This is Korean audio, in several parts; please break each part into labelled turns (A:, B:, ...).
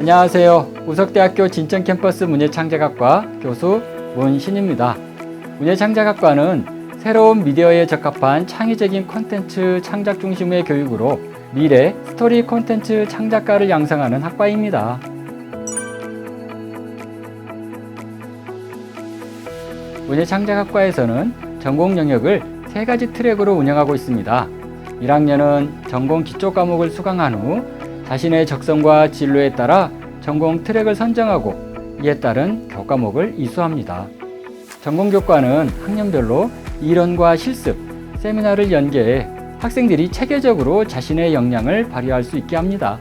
A: 안녕하세요. 우석대학교 진천캠퍼스 문예창작학과 교수 문신입니다. 문예창작학과는 새로운 미디어에 적합한 창의적인 콘텐츠 창작 중심의 교육으로 미래 스토리 콘텐츠 창작가를 양성하는 학과입니다. 문예창작학과에서는 전공 영역을 세 가지 트랙으로 운영하고 있습니다. 1학년은 전공 기초 과목을 수강한 후 자신의 적성과 진로에 따라 전공 트랙을 선정하고 이에 따른 교과목을 이수합니다. 전공 교과는 학년별로 이론과 실습, 세미나를 연계해 학생들이 체계적으로 자신의 역량을 발휘할 수 있게 합니다.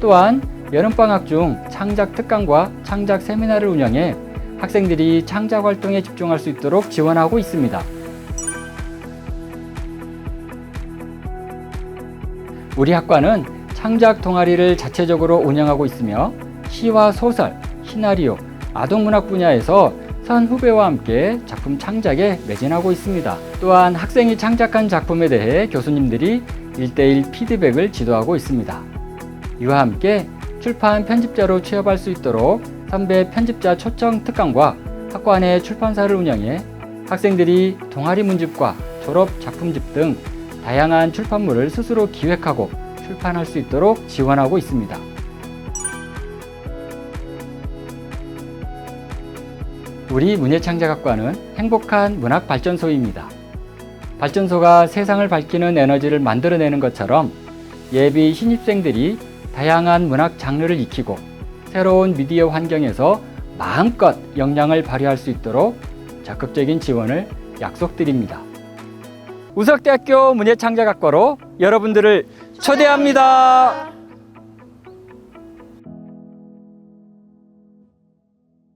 A: 또한 여름방학 중 창작 특강과 창작 세미나를 운영해 학생들이 창작 활동에 집중할 수 있도록 지원하고 있습니다. 우리 학과는 창작 동아리를 자체적으로 운영하고 있으며 시와 소설, 시나리오, 아동문학 분야에서 선 후배와 함께 작품 창작에 매진하고 있습니다. 또한 학생이 창작한 작품에 대해 교수님들이 1대1 피드백을 지도하고 있습니다. 이와 함께 출판 편집자로 취업할 수 있도록 선배 편집자 초청 특강과 학과 내 출판사를 운영해 학생들이 동아리 문집과 졸업 작품집 등 다양한 출판물을 스스로 기획하고 출판할 수 있도록 지원하고 있습니다. 우리 문예창작학과는 행복한 문학 발전소입니다. 발전소가 세상을 밝히는 에너지를 만들어내는 것처럼 예비 신입생들이 다양한 문학 장르를 익히고 새로운 미디어 환경에서 마음껏 역량을 발휘할 수 있도록 적극적인 지원을 약속드립니다. 우석대학교 문예창작학과로 여러분들을 초대합니다.